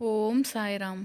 ఓం సాయిరామ్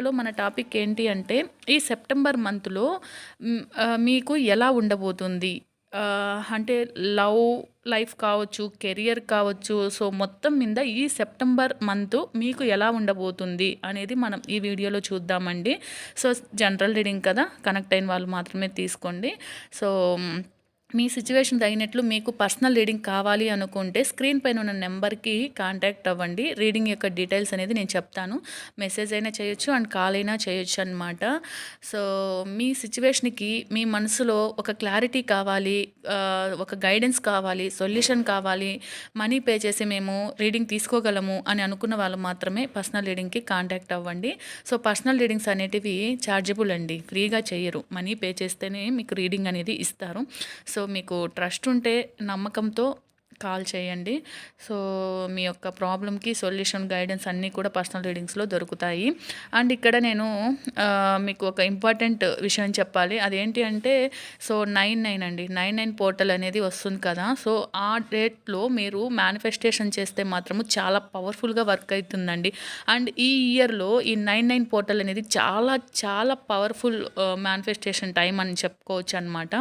వీడియోలో మన టాపిక్ ఏంటి అంటే ఈ సెప్టెంబర్ మంత్లో మీకు ఎలా ఉండబోతుంది? అంటే లవ్ లైఫ్ కావచ్చు కెరియర్ కావచ్చు సో మొత్తం మీద ఈ సెప్టెంబర్ మంత్ మీకు ఎలా ఉండబోతుంది అనేది మనం ఈ వీడియోలో చూద్దామండి. సో జనరల్ రీడింగ్ కదా కనెక్ట్ అయిన వాళ్ళు మాత్రమే తీసుకోండి. సో మీ సిచ్యువేషన్ తగినట్లు మీకు పర్సనల్ రీడింగ్ కావాలి అనుకుంటే స్క్రీన్ పైన ఉన్న నెంబర్కి కాంటాక్ట్ అవ్వండి. రీడింగ్ యొక్క డీటెయిల్స్ అనేది నేను చెప్తాను. మెసేజ్ అయినా చేయొచ్చు అండ్ కాల్ అయినా చేయొచ్చు అనమాట సో మీ సిచ్యువేషన్కి మీ మనసులో ఒక క్లారిటీ కావాలి ఒక గైడెన్స్ కావాలి సొల్యూషన్ కావాలి మనీ పే చేసి మేము రీడింగ్ తీసుకోగలము అని అనుకున్న వాళ్ళు మాత్రమే పర్సనల్ రీడింగ్కి కాంటాక్ట్ అవ్వండి. సో పర్సనల్ రీడింగ్స్ అనేటివి ఛార్జబుల్ అండి. ఫ్రీగా చేయరు. మనీ పే చేస్తేనే మీకు రీడింగ్ అనేది ఇస్తారు. సో సో మీకు ట్రస్ట్ ఉంటే నమ్మకంతో కాల్ చేయండి. సో మీ యొక్క ప్రాబ్లంకి సొల్యూషన్ గైడెన్స్ అన్నీ కూడా పర్సనల్ రీడింగ్స్లో దొరుకుతాయి. అండ్ ఇక్కడ నేను మీకు ఒక ఇంపార్టెంట్ విషయం చెప్పాలి. అదేంటి అంటే సో నైన్ నైన్ అండి. నైన్ నైన్ పోర్టల్ అనేది వస్తుంది కదా. సో ఆ డేట్లో మీరు మేనిఫెస్టేషన్ చేస్తే మాత్రము చాలా పవర్ఫుల్గా వర్క్ అవుతుందండి అండ్ ఈ ఇయర్లో ఈ నైన్ నైన్ పోర్టల్ అనేది చాలా చాలా పవర్ఫుల్ మేనిఫెస్టేషన్ టైం అని చెప్పుకోవచ్చు అనమాట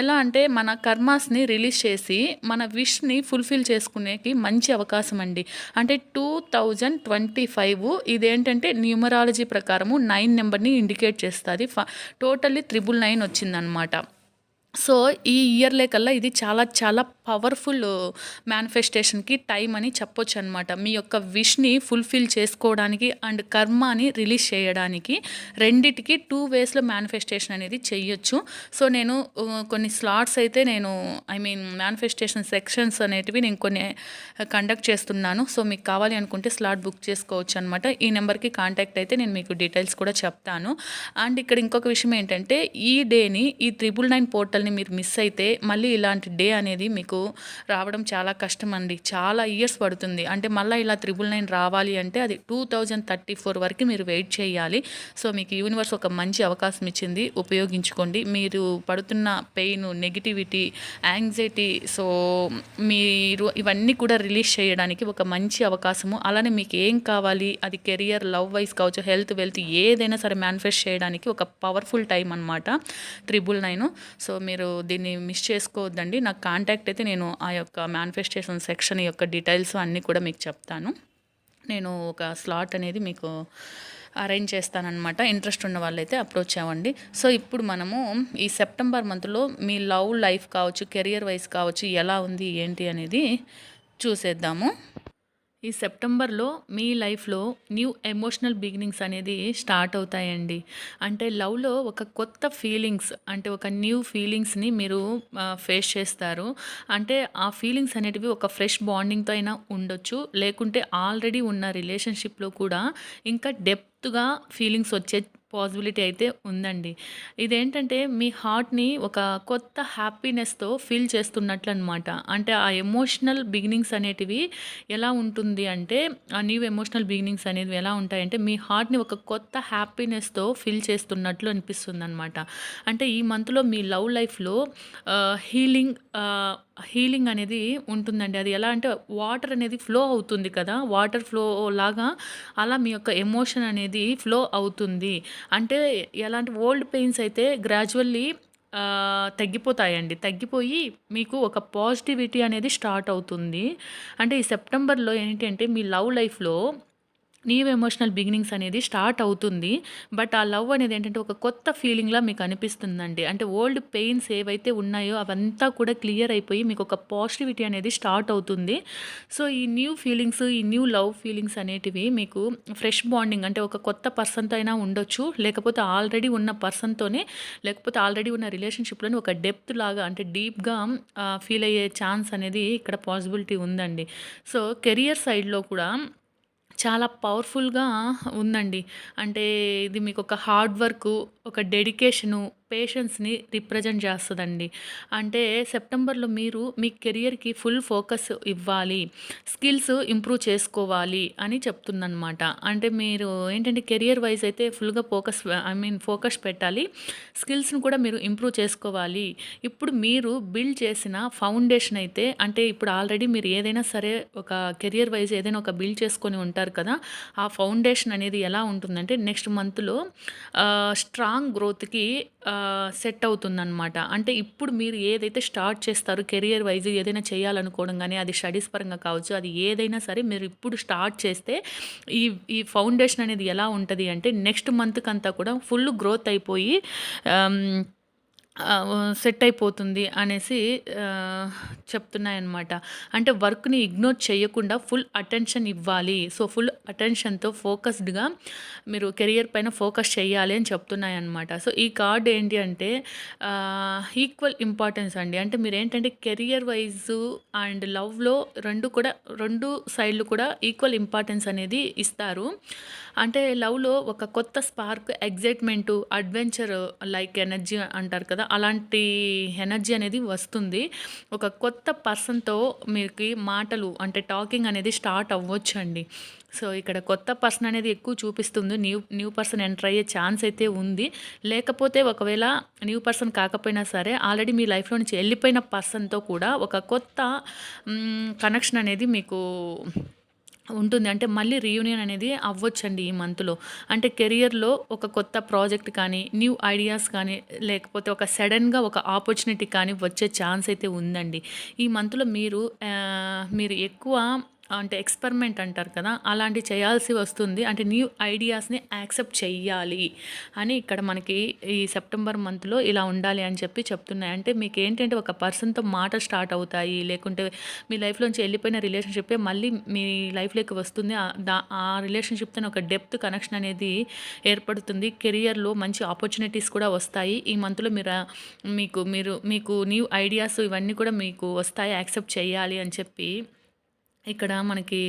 ఎలా అంటే మన కర్మాస్ని రిలీజ్ చేసి మన విష్ని ఫుల్ఫిల్ చేసుకునేకి మంచి అవకాశం అండి. అంటే టూ థౌజండ్ ట్వంటీ ఫైవ్ ఇదేంటంటే న్యూమరాలజీ ప్రకారము నైన్ నెంబర్ని ఇండికేట్ చేస్తుంది. ఫ టోటల్లీ త్రిబుల్ నైన్ వచ్చిందనమాట. సో ఈ ఇయర్ కల్లా ఇది చాలా చాలా పవర్ఫుల్ మేనిఫెస్టేషన్కి టైం అని చెప్పొచ్చు అనమాట మీ యొక్క విష్ని ఫుల్ఫిల్ చేసుకోవడానికి అండ్ కర్మాని రిలీజ్ చేయడానికి రెండిటికి టూ వేస్లో మేనిఫెస్టేషన్ అనేది చెయ్యొచ్చు సో నేను కొన్ని స్లాట్స్ అయితే నేను ఐ మీన్ మేనిఫెస్టేషన్ సెక్షన్స్ అనేటివి నేను కొన్ని కండక్ట్ చేస్తున్నాను. సో మీకు కావాలి అనుకుంటే స్లాట్ బుక్ చేసుకోవచ్చు అనమాట ఈ నెంబర్కి కాంటాక్ట్ అయితే నేను మీకు డీటెయిల్స్ కూడా చెప్తాను. అండ్ ఇక్కడ ఇంకొక విషయం ఏంటంటే ఈ డేని ఈ త్రిబుల్ నైన్ పోర్టల్ పోర్టల్ని మీరు మిస్ అయితే మళ్ళీ ఇలాంటి డే అనేది మీకు రావడం చాలా కష్టం అండి చాలా ఇయర్స్ పడుతుంది. అంటే మళ్ళీ ఇలా త్రిబుల్ నైన్ రావాలి అంటే అది టూ థౌజండ్ థర్టీ ఫోర్ వరకు మీరు వెయిట్ చేయాలి. సో మీకు యూనివర్స్ ఒక మంచి అవకాశం ఇచ్చింది. ఉపయోగించుకోండి. మీరు పడుతున్న పెయిన్ నెగిటివిటీ యాంగ్జైటీ సో మీరు ఇవన్నీ కూడా రిలీజ్ చేయడానికి ఒక మంచి అవకాశము. అలానే మీకు ఏం కావాలి? అది కెరియర్ లవ్ వైస్ కావచ్చు హెల్త్ వెల్త్ ఏదైనా సరే మేనిఫెస్ట్ చేయడానికి ఒక పవర్ఫుల్ టైం అనమాట త్రిబుల్ నైన్ సో మీరు మీరు దీన్ని మిస్ చేసుకోవద్దండి. నాకు కాంటాక్ట్ అయితే నేను ఆ యొక్క మేనిఫెస్టేషన్ సెక్షన్ యొక్క డీటెయిల్స్ అన్నీ కూడా మీకు చెప్తాను. నేను ఒక స్లాట్ అనేది మీకు అరేంజ్ చేస్తానన్నమాట. ఇంట్రెస్ట్ ఉన్న వాళ్ళైతే అప్రోచ్ అవ్వండి. సో ఇప్పుడు మనము ఈ సెప్టెంబర్ మంత్లో మీ లవ్ లైఫ్ కావచ్చు కెరియర్ వైజ్ కావచ్చు ఎలా ఉంది ఏంటి అనేది చూసేద్దాము. ఈ సెప్టెంబర్లో మీ లైఫ్లో న్యూ ఎమోషనల్ బిగినింగ్స్ అనేది స్టార్ట్ అవుతాయండి. అంటే లవ్లో ఒక కొత్త ఫీలింగ్స్ అంటే ఒక న్యూ ఫీలింగ్స్ని మీరు ఫేస్ చేస్తారు. అంటే ఆ ఫీలింగ్స్ అనేటివి ఒక ఫ్రెష్ బాండింగ్తో అయినా ఉండొచ్చు. లేకుంటే ఆల్రెడీ ఉన్న రిలేషన్షిప్లో కూడా ఇంకా డెప్త్గా ఫీలింగ్స్ వచ్చే పాసిబిలిటీ అయితే ఉందండి. ఇదేంటంటే మీ హార్ట్ని ఒక కొత్త హ్యాపీనెస్తో ఫీల్ చేస్తున్నట్లు అనమాట అంటే ఆ ఎమోషనల్ బిగినింగ్స్ అనేటివి ఎలా ఉంటుంది అంటే ఆ న్యూ ఎమోషనల్ బిగినింగ్స్ అనేవి ఎలా ఉంటాయంటే మీ హార్ట్ని ఒక కొత్త హ్యాపీనెస్తో ఫీల్ చేస్తున్నట్లు అనిపిస్తుంది అనమాట అంటే ఈ మంత్లో మీ లవ్ లైఫ్లో హీలింగ్ హీలింగ్ అనేది ఉంటుందండి. అది ఎలా అంటే వాటర్ అనేది ఫ్లో అవుతుంది కదా వాటర్ ఫ్లో లాగా అలా మీ యొక్క ఎమోషన్ అనేది ఫ్లో అవుతుంది. అంటే ఎలాంటి ఓల్డ్ పెయిన్స్ అయితే గ్రాడ్యువల్లీ తగ్గిపోతాయండి. తగ్గిపోయి మీకు ఒక పాజిటివిటీ అనేది స్టార్ట్ అవుతుంది. అంటే ఈ సెప్టెంబర్లో ఏంటి అంటే మీ లవ్ లైఫ్లో న్యూ ఎమోషనల్ బిగినింగ్స్ అనేది స్టార్ట్ అవుతుంది బట్ ఆ లవ్ అనేది ఏంటంటే ఒక కొత్త ఫీలింగ్లా మీకు అనిపిస్తుందండి. అంటే ఓల్డ్ పెయిన్స్ ఏవైతే ఉన్నాయో అవంతా కూడా క్లియర్ అయిపోయి మీకు ఒక పాజిటివిటీ అనేది స్టార్ట్ అవుతుంది. సో ఈ న్యూ ఫీలింగ్స్ ఈ న్యూ లవ్ ఫీలింగ్స్ అనేటివి మీకు ఫ్రెష్ బాండింగ్ అంటే ఒక కొత్త పర్సన్తో అయినా ఉండొచ్చు లేకపోతే ఆల్రెడీ ఉన్న పర్సన్తోనే లేకపోతే ఆల్రెడీ ఉన్న రిలేషన్షిప్లోని ఒక డెప్త్ లాగా అంటే డీప్గా ఫీల్ అయ్యే ఛాన్స్ అనేది ఇక్కడ పాసిబిలిటీ ఉందండి. సో కెరియర్ సైడ్లో కూడా చాలా పవర్ఫుల్‌గా ఉందండి. అంటే ఇది మీకు ఒక హార్డ్ వర్కు, ఒక డెడికేషను, పేషెన్స్‌ని రిప్రజెంట్ చేస్తుందండి అంటే సెప్టెంబర్‌లో మీరు మీ కెరియర్‌కి ఫుల్ ఫోకస్ ఇవ్వాలి. స్కిల్స్ ఇంప్రూవ్ చేసుకోవాలి అని చెప్తుందనమాట. అంటే మీరు ఏంటంటే కెరియర్ వైస్ అయితే ఫుల్‌గా ఫోకస్ ఐ మీన్ ఫోకస్ పెట్టాలి. స్కిల్స్‌ని కూడా మీరు ఇంప్రూవ్ చేసుకోవాలి. ఇప్పుడు మీరు బిల్డ్ చేసిన ఫౌండేషన్ అయితే అంటే ఇప్పుడు ఆల్రెడీ మీరు ఏదైనా సరే ఒక కెరియర్ వైజ్ ఏదైనా ఒక బిల్డ్ చేసుకొని ఉంటారు కదా! ఆ ఫౌండేషన్ అనేది ఎలా ఉంటుందంటే నెక్స్ట్ మంత్‌లో స్ట్రాంగ్ గ్రోత్‌కి సెట్ అవుతుందన్నమాట. అంటే ఇప్పుడు మీరు ఏదైతే స్టార్ట్ చేస్తారో కెరియర్ వైజ్ ఏదైనా చేయాలనుకోవడం కానీ అది స్టడీస్ పరంగా కావచ్చు, అది ఏదైనా సరే మీరు ఇప్పుడు స్టార్ట్ చేస్తే ఈ ఈ ఫౌండేషన్ అనేది ఎలా ఉంటుంది అంటే నెక్స్ట్ మంత్కి అంతా కూడా ఫుల్ గ్రోత్ అయిపోయి సెట్ అయిపోతుంది అనేసి చెప్తున్నాయన్నమాట. అంటే వర్క్‌ని ఇగ్నోర్ చేయకుండా ఫుల్ అటెన్షన్ ఇవ్వాలి. సో, ఫుల్ అటెన్షన్‌తో ఫోకస్డ్‌గా మీరు కెరియర్ పైన ఫోకస్ చేయాలి అని చెప్తున్నాయన్నమాట. సో, ఈ కార్డ్ ఏంటి అంటే ఈక్వల్ ఇంపార్టెన్స్ అండి. అంటే మీరు ఏంటంటే కెరియర్ వైజ్ అండ్ లవ్‌లో రెండు కూడా రెండు సైడ్‌లు కూడా ఈక్వల్ ఇంపార్టెన్స్ అనేది ఇస్తారు. అంటే లవ్‌లో ఒక కొత్త spark, excitement adventure like energy అంటారు కదా! అలాంటి ఎనర్జీ అనేది వస్తుంది. ఒక కొత్త పర్సన్‌తో మీకు మాటలు అంటే టాకింగ్ అనేది స్టార్ట్ అవ్వచ్చు అండి సో, ఇక్కడ కొత్త పర్సన్ అనేది ఎక్కువ చూపిస్తుంది. న్యూ న్యూ పర్సన్ ఎంటర్ అయ్యే ఛాన్స్ అయితే ఉంది. లేకపోతే ఒకవేళ న్యూ పర్సన్ కాకపోయినా సరే ఆల్రెడీ మీ లైఫ్‌లో నుంచి వెళ్ళిపోయిన పర్సన్‌తో కూడా ఒక కొత్త కనెక్షన్ అనేది మీకు ఉంటుంది. అంటే మళ్ళీ రీయూనియన్ అనేది అవ్వచ్చండి ఈ మంత్‌లో. అంటే కెరియర్‌లో ఒక కొత్త ప్రాజెక్ట్ కానీ, న్యూ ఐడియాస్ కానీ, లేకపోతే ఒక సడన్గా ఒక ఆపర్చునిటీ కానీ వచ్చే ఛాన్స్ అయితే ఉందండి. ఈ మంత్‌లో మీరు మీరు ఎక్కువ అంటే ఎక్స్‌పెరిమెంట్ అంటారు కదా! అలాంటి చేయాల్సి వస్తుంది. అంటే న్యూ ఐడియాస్‌ని యాక్సెప్ట్ చెయ్యాలి అని ఇక్కడ మనకి ఈ సెప్టెంబర్ మంత్‌లో ఇలా ఉండాలి అని చెప్పి చెప్తున్నాయి. అంటే మీకు ఏంటంటే ఒక పర్సన్‌తో మాట స్టార్ట్ అవుతాయి. లేకుంటే మీ లైఫ్‌లోంచి వెళ్ళిపోయిన రిలేషన్‌షిప్పే మళ్ళీ మీ లైఫ్‌లోకి వస్తుంది. దా ఆ రిలేషన్షిప్తో ఒక డెప్త్ కనెక్షన్ అనేది ఏర్పడుతుంది. కెరియర్‌లో మంచి ఆపర్చునిటీస్ కూడా వస్తాయి. ఈ మంత్‌లో మీరు మీకు మీరు మీకు న్యూ ఐడియాస్ ఇవన్నీ కూడా మీకు వస్తాయి. యాక్సెప్ట్ చేయాలి అని చెప్పి ఇక్కడ మనకి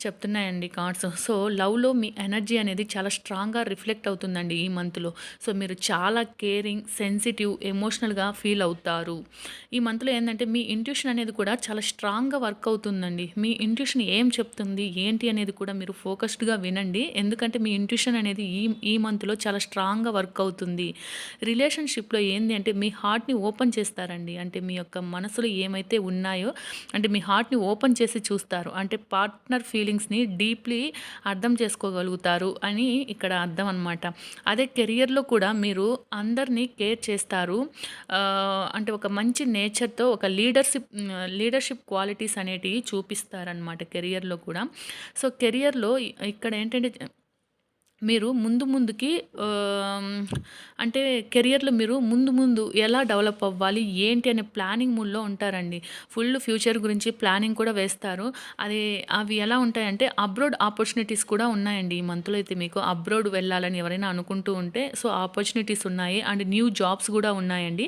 చెప్తున్నాయండి కార్డ్స్. సో, లవ్‌లో మీ ఎనర్జీ అనేది చాలా స్ట్రాంగ్‌గా రిఫ్లెక్ట్ అవుతుందండి ఈ మంత్‌లో. సో, మీరు చాలా కేరింగ్, సెన్సిటివ్, ఎమోషనల్‌గా ఫీల్ అవుతారు. ఈ మంత్‌లో ఏందంటే మీ ఇంట్యూషన్ అనేది కూడా చాలా స్ట్రాంగ్‌గా వర్క్ అవుతుందండి. మీ ఇంట్యూషన్ ఏం చెప్తుంది, ఏంటి అనేది కూడా మీరు ఫోకస్డ్‌గా వినండి. ఎందుకంటే మీ ఇంట్యూషన్ అనేది ఈ ఈ మంత్‌లో చాలా స్ట్రాంగ్‌గా వర్క్ అవుతుంది. రిలేషన్‌షిప్‌లో ఏంది అంటే మీ హార్ట్‌ని ఓపెన్ చేస్తారండి. అంటే మీ యొక్క మనసులో ఏమైతే ఉన్నాయో అంటే మీ హార్ట్‌ని ఓపెన్ చేసి చూస్తారు. అంటే పార్ట్నర్ ఫీల్ ఫీలింగ్స్‌ని డీప్‌లీ అర్థం చేసుకోగలుగుతారు అని ఇక్కడ అర్థం అనమాట. అదే కెరియర్‌లో కూడా మీరు అందరిని కేర్ చేస్తారు. అంటే ఒక మంచి నేచర్‌తో ఒక లీడర్‌షిప్ లీడర్‌షిప్ క్వాలిటీస్ అనేటివి చూపిస్తారనమాట కెరియర్‌లో కూడా. సో, కెరియర్‌లో ఇక్కడ ఏంటంటే మీరు ముందు ముందుకి అంటే కెరియర్‌లో మీరు ముందు ముందు ఎలా డెవలప్ అవ్వాలి, ఏంటి అనే ప్లానింగ్ మూడ్‌లో ఉంటారండి. ఫుల్ ఫ్యూచర్ గురించి ప్లానింగ్ కూడా వేస్తారు. అది అవి ఎలా ఉంటాయంటే అబ్రోడ్ ఆపర్చునిటీస్ కూడా ఉన్నాయండి ఈ మంత్‌లో అయితే మీకు. అబ్రోడ్ వెళ్ళాలని ఎవరైనా అనుకుంటూ ఉంటే సో, ఆపర్చునిటీస్ ఉన్నాయి. అండ్ న్యూ జాబ్స్ కూడా ఉన్నాయండి.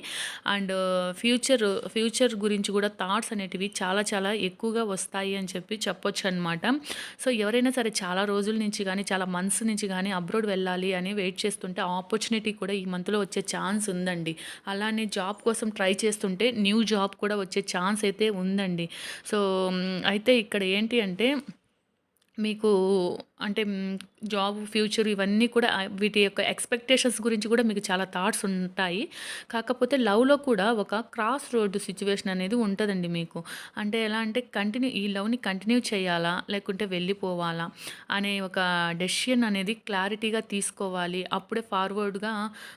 అండ్ ఫ్యూచర్ ఫ్యూచర్ గురించి కూడా థాట్స్ అనేటివి చాలా చాలా ఎక్కువగా వస్తాయి అని చెప్పి చెప్పొచ్చు అనమాట సో, ఎవరైనా సరే చాలా రోజుల నుంచి కానీ చాలా మంత్స్ నుంచి కానీ కానీ అబ్రాడ్ వెళ్ళాలి అని వెయిట్ చేస్తుంటే ఆపర్చునిటీ కూడా ఈ మంత్‌లో వచ్చే ఛాన్స్ ఉందండి. అలానే జాబ్ కోసం ట్రై చేస్తుంటే న్యూ జాబ్ కూడా వచ్చే ఛాన్స్ అయితే ఉందండి. సో, అయితే ఇక్కడ ఏంటి అంటే మీకు అంటే జాబ్, ఫ్యూచర్ ఇవన్నీ కూడా వీటి యొక్క ఎక్స్‌పెక్టేషన్స్ గురించి కూడా మీకు చాలా థాట్స్ ఉంటాయి. కాకపోతే లవ్‌లో కూడా ఒక క్రాస్ రోడ్డు సిచ్యువేషన్ అనేది ఉంటుందండి మీకు. అంటే ఎలా అంటే కంటిన్యూ ఈ లవ్‌ని కంటిన్యూ చేయాలా? లేకుంటే వెళ్ళిపోవాలా? అనే ఒక డెసిషన్ అనేది క్లారిటీగా తీసుకోవాలి. అప్పుడే ఫార్వర్డ్‌గా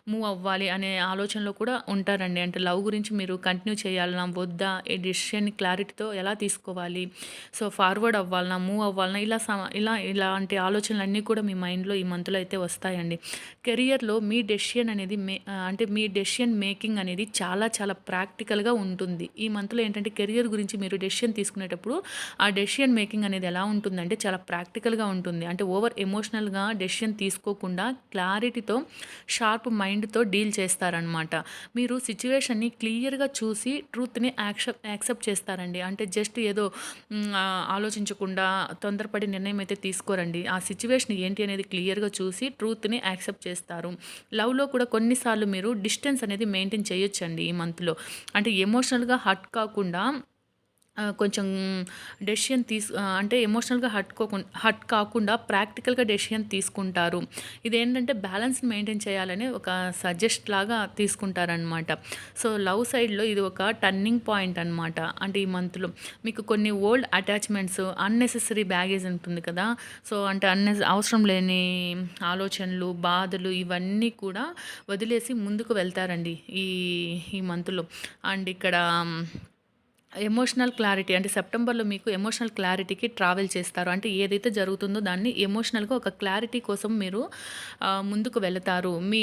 మూవ్ అవ్వాలి అనే ఆలోచనలో కూడా ఉంటారండి. అంటే లవ్ గురించి మీరు కంటిన్యూ చేయాలన్నా వద్దా? ఈ డెసిషన్ క్లారిటీతో ఎలా తీసుకోవాలి? సో, ఫార్వర్డ్ అవ్వాలనా? మూవ్ అవ్వాలనా? ఇలా స ఇలా ఇలాంటి ఆలోచనలు ఆలోచనలన్నీ కూడా మీ మైండ్లో ఈ మంత్లో అయితే వస్తాయండి. కెరియర్లో మీ డెసిషన్ అనేది మే అంటే మీ డెసిషన్ మేకింగ్ అనేది చాలా చాలా ప్రాక్టికల్గా ఉంటుంది. ఈ మంత్లో ఏంటంటే కెరియర్ గురించి మీరు డెసిషన్ తీసుకునేటప్పుడు ఆ డెసిషన్ మేకింగ్ అనేది ఎలా ఉంటుందంటే చాలా ప్రాక్టికల్గా ఉంటుంది. అంటే ఓవర్ ఎమోషనల్గా డెసిషన్ తీసుకోకుండా క్లారిటీతో షార్ప్ మైండ్తో డీల్ చేస్తారనమాట మీరు సిచ్యువేషన్ని క్లియర్గా చూసి ట్రూత్ని యాక్సెప్ట్ యాక్సెప్ట్ చేస్తారండి. అంటే జస్ట్ ఏదో ఆలోచించకుండా తొందరపడి నిర్ణయం అయితే తీసుకోరండి. ఆ సిచ్యువేషన్ ఏంటి అనేది క్లియర్గా చూసి ట్రూత్ని యాక్సెప్ట్ చేస్తారు. లవ్లో కూడా కొన్నిసార్లు మీరు డిస్టెన్స్ అనేది మెయింటైన్ చేయొచ్చండి ఈ మంత్లో అంటే ఎమోషనల్గా హట్ కాకుండా కొంచెం డెసిషన్ తీసు అంటే ఎమోషనల్గా హట్ కోకుండా హట్ కాకుండా ప్రాక్టికల్గా డెసిషన్ తీసుకుంటారు. ఇదేంటంటే బ్యాలెన్స్ని మెయింటైన్ చేయాలని ఒక సజెస్ట్ లాగా తీసుకుంటారనమాట సో లవ్ సైడ్లో ఇది ఒక టర్నింగ్ పాయింట్ అనమాట అంటే ఈ మంత్లో మీకు కొన్ని ఓల్డ్ అటాచ్మెంట్స్ అన్నెసెసరీ బ్యాగేజ్ ఉంటుంది కదా. సో అంటే అన్నె అవసరం లేని ఆలోచనలు బాధలు ఇవన్నీ కూడా వదిలేసి ముందుకు వెళ్తారండి ఈ ఈ మంత్లో. అండ్ ఇక్కడ ఎమోషనల్ క్లారిటీ అంటే సెప్టెంబర్లో మీకు ఎమోషనల్ క్లారిటీకి ట్రావెల్ చేస్తారు. అంటే ఏదైతే జరుగుతుందో దాన్ని ఎమోషనల్గా ఒక క్లారిటీ కోసం మీరు ముందుకు వెళతారు. మీ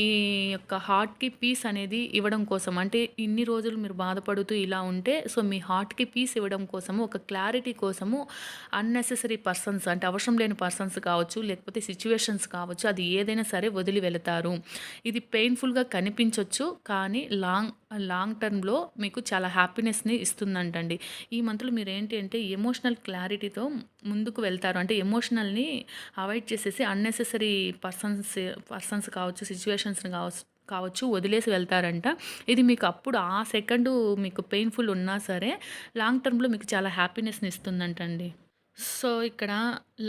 యొక్క హార్ట్కి పీస్ అనేది ఇవ్వడం కోసం. అంటే ఇన్ని రోజులు మీరు బాధపడుతూ ఇలా ఉంటే సో మీ హార్ట్కి పీస్ ఇవ్వడం కోసము ఒక క్లారిటీ కోసము అన్నెసెసరీ పర్సన్స్ అంటే అవసరం లేని పర్సన్స్ కావచ్చు లేకపోతే సిచ్యువేషన్స్ కావచ్చు అది ఏదైనా సరే వదిలి వెళతారు. ఇది పెయిన్ఫుల్గా కనిపించవచ్చు కానీ లాంగ్ లాంగ్ టర్మ్లో మీకు చాలా హ్యాపీనెస్ని ఇస్తుందంటండి. ఈ మంత్లో మీరు ఏంటి అంటే ఎమోషనల్ క్లారిటీతో ముందుకు వెళ్తారు. అంటే ఎమోషనల్ని అవాయిడ్ చేసేసి అన్నెసెసరీ పర్సన్స్ పర్సన్స్ కావచ్చు సిచ్యువేషన్స్ని కావచ్చు కావచ్చు వదిలేసి వెళ్తారంట. ఇది మీకు అప్పుడు ఆ సెకండ్ మీకు పెయిన్ఫుల్ ఉన్నా సరే లాంగ్ టర్మ్లో మీకు చాలా హ్యాపీనెస్ని ఇస్తుందంటండి. సో ఇక్కడ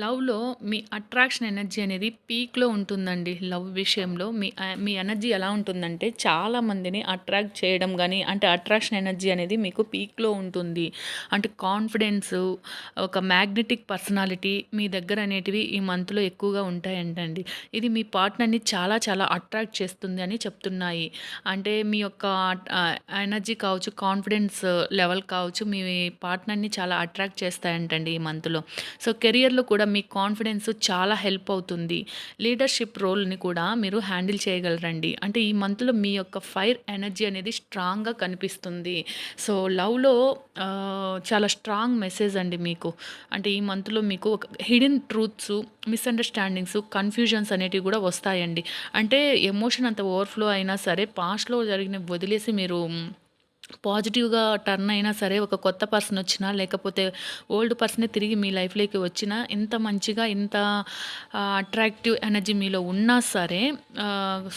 లవ్లో మీ అట్రాక్షన్ ఎనర్జీ అనేది పీక్లో ఉంటుందండి లవ్ విషయంలో. మీ మీ ఎనర్జీ ఎలా ఉంటుందంటే చాలా మందిని అట్రాక్ట్ చేయడం కానీ అంటే అట్రాక్షన్ ఎనర్జీ అనేది మీకు పీక్లో ఉంటుంది. అంటే కాన్ఫిడెన్స్ ఒక మ్యాగ్నెటిక్ పర్సనాలిటీ మీ దగ్గర అనేటివి ఈ మంత్లో ఎక్కువగా ఉంటాయంటండి. ఇది మీ పార్ట్నర్ని చాలా చాలా అట్రాక్ట్ చేస్తుంది అని చెప్తున్నాయి. అంటే మీ యొక్క ఎనర్జీ కావచ్చు కాన్ఫిడెన్స్ లెవెల్ కావచ్చు మీ పార్ట్నర్ని చాలా అట్రాక్ట్ చేస్తాయంటండి ఈ మంత్లో. సో కెరియర్లో కూడా మీ కాన్ఫిడెన్స్ చాలా హెల్ప్ అవుతుంది. లీడర్షిప్ రోల్ని కూడా మీరు హ్యాండిల్ చేయగలరండి. అంటే ఈ మంత్లో మీ యొక్క ఫైర్ ఎనర్జీ అనేది స్ట్రాంగ్గా కనిపిస్తుంది. సో లవ్లో చాలా స్ట్రాంగ్ మెసేజ్ అండి మీకు. అంటే ఈ మంత్లో మీకు ఒక హిడెన్ ట్రూత్స్ మిస్అండర్స్టాండింగ్స్ కన్ఫ్యూజన్స్ అనేటివి కూడా వస్తాయండి. అంటే ఎమోషన్ అంత ఓవర్ఫ్లో అయినా సరే పాస్ట్లో జరిగిన వదిలేసి మీరు పాజిటివ్గా టర్న్ అయినా సరే ఒక కొత్త పర్సన్ వచ్చినా లేకపోతే ఓల్డ్ పర్సనే తిరిగి మీ లైఫ్లోకి వచ్చినా ఇంత మంచిగా ఇంత అట్రాక్టివ్ ఎనర్జీ మీలో ఉన్నా సరే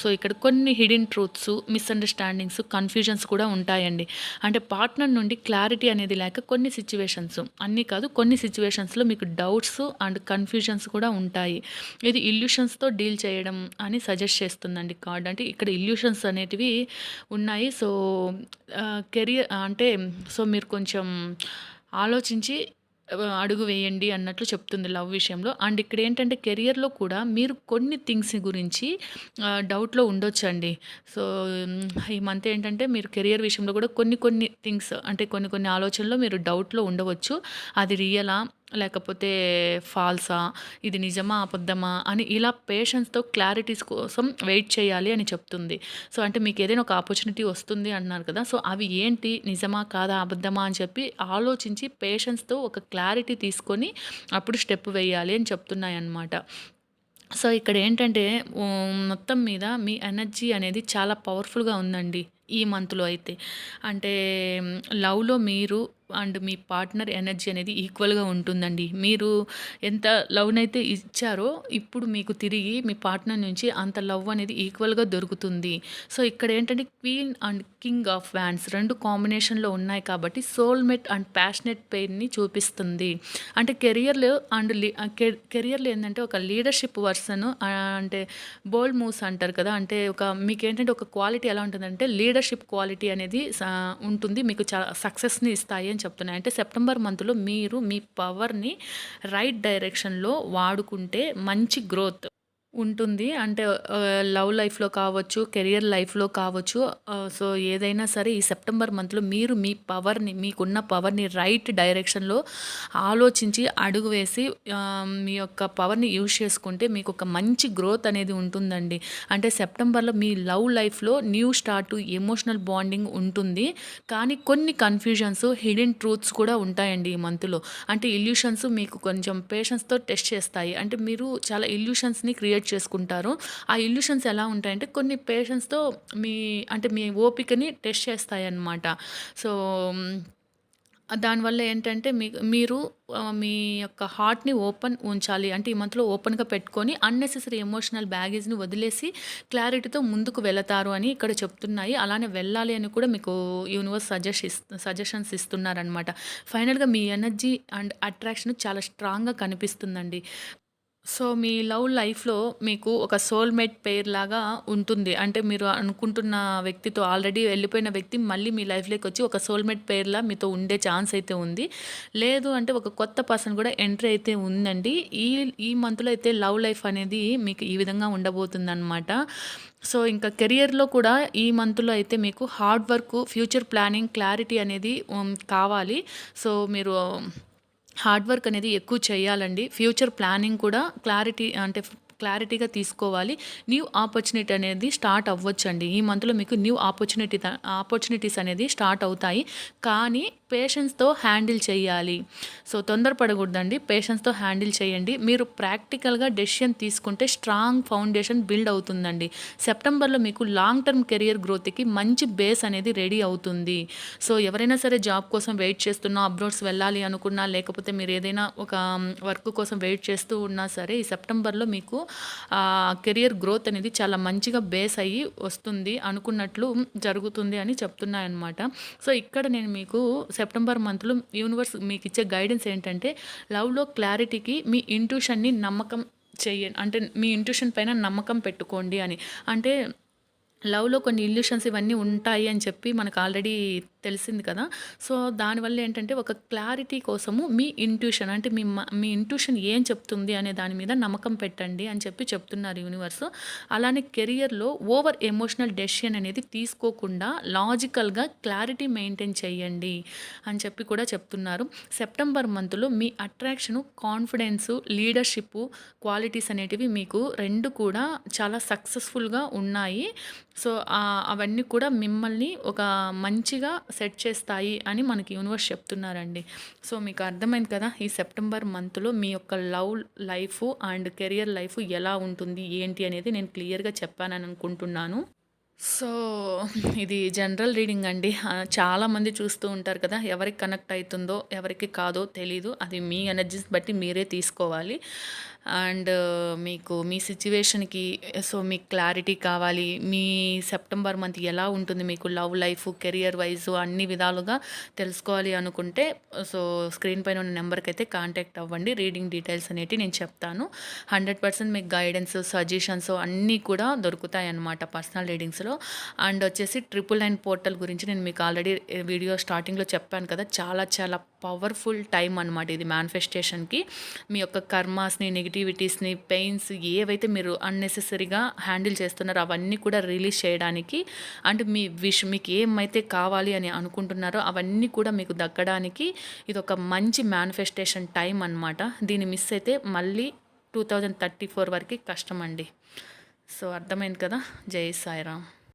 సో ఇక్కడ కొన్ని హిడెన్ ట్రూత్స్ మిస్అండర్స్టాండింగ్స్ కన్ఫ్యూజన్స్ కూడా ఉంటాయండి. అంటే పార్ట్నర్ నుండి క్లారిటీ అనేది లేక కొన్ని సిచ్యువేషన్స్ అన్నీ కాదు కొన్ని సిచ్యువేషన్స్లో మీకు డౌట్స్ అండ్ కన్ఫ్యూజన్స్ కూడా ఉంటాయి. ఇది ఇల్యూషన్స్తో డీల్ చేయడం అని సజెస్ట్ చేస్తుందండి కార్డ్ అంటే ఇక్కడ ఇల్యూషన్స్ అనేటివి ఉన్నాయి. సో కెరియర్ అంటే సో మీరు కొంచెం ఆలోచించి అడుగు వేయండి అన్నట్లు చెప్తుంది లవ్ విషయంలో. అండ్ ఇక్కడ ఏంటంటే కెరియర్లో కూడా మీరు కొన్ని థింగ్స్ గురించి డౌట్లో ఉండొచ్చండి. సో ఈ మంత్ ఏంటంటే మీరు కెరియర్ విషయంలో కూడా కొన్ని కొన్ని థింగ్స్ అంటే కొన్ని కొన్ని ఆలోచనలో మీరు డౌట్లో ఉండవచ్చు. అది రియలా లేకపోతే ఫాల్సా ఇది నిజమా అబద్ధమా అని ఇలా పేషెన్స్తో క్లారిటీస్ కోసం వెయిట్ చేయాలి అని చెప్తుంది. సో అంటే మీకు ఏదైనా ఒక ఆపర్చునిటీ వస్తుంది అన్నారు కదా సో అవి ఏంటి? నిజమా కాదా? అబద్ధమా? అని చెప్పి ఆలోచించి పేషెన్స్తో ఒక క్లారిటీ తీసుకొని అప్పుడు స్టెప్ వేయాలి అని చెప్తున్నాయి అన్నమాట సో ఇక్కడ ఏంటంటే మొత్తం మీద మీ ఎనర్జీ అనేది చాలా పవర్ఫుల్గా ఉందండి ఈ మంత్లో అయితే. అంటే లవ్లో మీరు అండ్ మీ పార్ట్నర్ ఎనర్జీ అనేది ఈక్వల్గా ఉంటుందండి. మీరు ఎంత లవ్నైతే ఇచ్చారో ఇప్పుడు మీకు తిరిగి మీ పార్ట్నర్ నుంచి అంత లవ్ అనేది ఈక్వల్గా దొరుకుతుంది. సో ఇక్కడ ఏంటంటే queen and king of wands రెండు కాంబినేషన్లో ఉన్నాయి కాబట్టి సోల్మేట్ అండ్ ప్యాషనెట్ పెయిన్ని చూపిస్తుంది. అంటే కెరియర్లో అండ్ కెరియర్లో ఏంటంటే ఒక లీడర్షిప్ పర్సన్ అంటే బోల్డ్ మూవ్స్ అంటారు కదా అంటే ఒక మీకు ఏంటంటే ఒక క్వాలిటీ ఎలా ఉంటుందంటే లీడర్షిప్ క్వాలిటీ అనేది ఉంటుంది. మీకు చాలా సక్సెస్ని ఇస్తాయి అని చెప్తున్నాయి. అంటే సెప్టెంబర్ మంత్లో మీరు మీ పవర్ని రైట్ డైరెక్షన్లో వాడుకుంటే మంచి గ్రోత్. ఉంటుంది. అంటే లవ్ లైఫ్‌లో కావచ్చు, కెరియర్ లైఫ్‌లో కావచ్చు. సో, ఏదైనా సరే ఈ సెప్టెంబర్ మంత్‌లో మీరు మీ పవర్‌ని మీకున్న పవర్‌ని రైట్ డైరెక్షన్‌లో ఆలోచించి అడుగు వేసి మీ యొక్క పవర్‌ని యూజ్ చేసుకుంటే మీకు ఒక మంచి గ్రోత్ అనేది ఉంటుందండి. అంటే సెప్టెంబర్‌లో మీ లవ్ లైఫ్‌లో న్యూ స్టార్ట్, ఎమోషనల్ బాండింగ్ ఉంటుంది. కానీ కొన్ని కన్‌ఫ్యూజన్స్, హిడెన్ ట్రూత్స్ కూడా ఉంటాయండి ఈ మంత్‌లో. అంటే ఇల్యూషన్స్ మీకు కొంచెం పేషెన్స్‌తో టెస్ట్ చేస్తాయి. అంటే మీరు చాలా ఇల్యూషన్స్‌ని క్రియేట్ చేసుకుంటారు. ఆ ఇల్యూషన్స్ ఎలా ఉంటాయంటే కొన్ని పేషెంట్స్తో మీ అంటే మీ ఓపికని టెస్ట్ చేస్తాయన్నమాట. సో, దానివల్ల ఏంటంటే మీకు మీరు మీ యొక్క హార్ట్‌ని ఓపెన్ ఉంచాలి. అంటే ఈ మంత్‌లో ఓపెన్‌గా పెట్టుకొని అన్నెసెసరీ ఎమోషనల్ బ్యాగేజ్‌ని వదిలేసి క్లారిటీతో ముందుకు వెళతారు అని ఇక్కడ చెప్తున్నాయి. అలానే వెళ్ళాలి అని కూడా మీకు యూనివర్స్ సజెస్ట్ ఇస్తు సజెషన్స్ ఇస్తున్నారనమాట. ఫైనల్‌గా మీ ఎనర్జీ అండ్ అట్రాక్షన్ చాలా స్ట్రాంగ్‌గా కనిపిస్తుందండి. సో, మీ లవ్ లైఫ్‌లో మీకు ఒక సోల్‌మేట్ పెయిర్ లాగా ఉంటుంది. అంటే మీరు అనుకుంటున్న వ్యక్తితో ఆల్రెడీ వెళ్ళిపోయిన వ్యక్తి మళ్ళీ మీ లైఫ్‌లోకొచ్చి ఒక సోల్‌మేట్ పెయిర్‌లా మీతో ఉండే ఛాన్స్ అయితే ఉంది. లేదు అంటే ఒక కొత్త పర్సన్ కూడా ఎంట్రీ అయితే ఉందండి. ఈ ఈ మంత్‌లో అయితే లవ్ లైఫ్ అనేది మీకు ఈ విధంగా ఉండబోతుందనమాట. సో, ఇంకా కెరియర్‌లో కూడా ఈ మంత్‌లో అయితే మీకు hard work, future planning, clarity అనేది హ్మ్, కావాలి. సో, మీరు హార్డ్ వర్క్ అనేది ఎక్కువ చేయాలండి. ఫ్యూచర్ ప్లానింగ్ కూడా క్లారిటీ అంటే క్లారిటీగా తీసుకోవాలి. న్యూ ఆపర్చునిటీ అనేది స్టార్ట్ అవ్వచ్చండి ఈ మంత్‌లో మీకు న్యూ ఆపర్చునిటీ ఆపర్చునిటీస్ అనేది స్టార్ట్ అవుతాయి. కానీ పేషెన్స్‌తో హ్యాండిల్ చేయాలి. సో, తొందరపడకూడదండి. పేషెన్స్‌తో హ్యాండిల్ చేయండి. మీరు ప్రాక్టికల్‌గా డెసిషన్ తీసుకుంటే స్ట్రాంగ్ ఫౌండేషన్ బిల్డ్ అవుతుందండి. సెప్టెంబర్‌లో మీకు లాంగ్ టర్మ్ కెరియర్ గ్రోత్‌కి మంచి బేస్ అనేది రెడీ అవుతుంది. సో, ఎవరైనా సరే జాబ్ కోసం వెయిట్ చేస్తున్నా, అబ్రోడ్స్ వెళ్ళాలి అనుకున్నా, లేకపోతే మీరు ఏదైనా ఒక వర్క్ కోసం వెయిట్ చేస్తూ ఉన్నా సరే ఈ సెప్టెంబర్‌లో మీకు కెరియర్ గ్రోత్ అనేది చాలా మంచిగా బేస్ అయ్యి వస్తుంది. అనుకున్నట్లు జరుగుతుంది అని చెప్తున్నాయన్నమాట. సో, ఇక్కడ నేను మీకు సెప్టెంబర్ మంత్‌లో యూనివర్స్ మీకు ఇచ్చే గైడెన్స్ ఏంటంటే లవ్‌లో క్లారిటీకి మీ ఇంట్యూషన్‌ని నమ్మకం చెయ్య అంటే మీ ఇంట్యూషన్ పైన నమ్మకం పెట్టుకోండి అని. అంటే లవ్‌లో కొన్ని ఇల్యూషన్స్ ఇవన్నీ ఉంటాయి అని చెప్పి మనకు ఆల్రెడీ తెలిసింది కదా! సో, దానివల్ల ఏంటంటే ఒక క్లారిటీ కోసము మీ ఇంట్యూషన్ అంటే మీ మీ ఇంట్యూషన్ ఏం చెప్తుంది అనే దాని మీద నమ్మకం పెట్టండి అని చెప్పి చెప్తున్నారు యూనివర్స్. అలానే కెరియర్‌లో ఓవర్ ఎమోషనల్ డెసిషన్ అనేది తీసుకోకుండా లాజికల్‌గా క్లారిటీ మెయింటైన్ చేయండి అని చెప్పి కూడా చెప్తున్నారు. సెప్టెంబర్ మంత్‌లో మీ అట్రాక్షను, కాన్ఫిడెన్సు, లీడర్షిప్ క్వాలిటీస్ అనేటివి మీకు రెండు కూడా చాలా సక్సెస్‌ఫుల్‌గా ఉన్నాయి. సో, అవన్నీ కూడా మిమ్మల్ని ఒక మంచిగా సెట్ చేస్తాయి అని మనకి యూనివర్స్ చెప్తున్నారండి. సో, మీకు అర్థమైంది కదా! ఈ సెప్టెంబర్ మంత్‌లో మీ యొక్క love life and career life ఎలా ఉంటుంది, ఏంటి అనేది నేను క్లియర్‌గా చెప్పానని అనుకుంటున్నాను. సో, ఇది జనరల్ రీడింగ్ అండి. చాలామంది చూస్తూ ఉంటారు కదా! ఎవరికి కనెక్ట్ అవుతుందో ఎవరికి కాదో తెలీదు. అది మీ ఎనర్జీస్ బట్టి మీరే తీసుకోవాలి. అండ్ మీకు మీ సిచ్యువేషన్కి సో, మీకు క్లారిటీ కావాలి. మీ సెప్టెంబర్ మంత్ ఎలా ఉంటుంది మీకు లవ్ లైఫ్, కెరియర్ వైజ్ అన్ని విధాలుగా తెలుసుకోవాలి అనుకుంటే సో, స్క్రీన్ పైన ఉన్న నెంబర్కి అయితే కాంటాక్ట్ అవ్వండి. రీడింగ్ డీటెయిల్స్ అనేటివి నేను చెప్తాను. 100% మీకు గైడెన్స్, సజెషన్స్ అన్నీ కూడా దొరుకుతాయి అన్నమాట పర్సనల్ రీడింగ్స్‌లో. అండ్ వచ్చేసి ట్రిపుల్ నైన్ పోర్టల్ గురించి నేను మీకు ఆల్రెడీ వీడియో స్టార్టింగ్‌లో చెప్పాను కదా! చాలా చాలా పవర్‌ఫుల్ టైం అనమాట ఇది మేనిఫెస్టేషన్‌కి. మీ యొక్క కర్మాస్‌ని, నెగిటివ్ నెగిటివిటీస్ని పెయిన్స్ ఏవైతే మీరు అన్నెసెసరీగా హ్యాండిల్ చేస్తున్నారో అవన్నీ కూడా రిలీజ్ చేయడానికి అండ్ మీ విష్ మీకు ఏమైతే కావాలి అని అనుకుంటున్నారో అవన్నీ కూడా మీకు దక్కడానికి ఇదొక మంచి మేనిఫెస్టేషన్ టైం అనమాట. దీన్ని మిస్ అయితే మళ్ళీ 2034 వరకి కష్టమండి. సో, అర్థమైంది కదా! జై సాయిరామ్.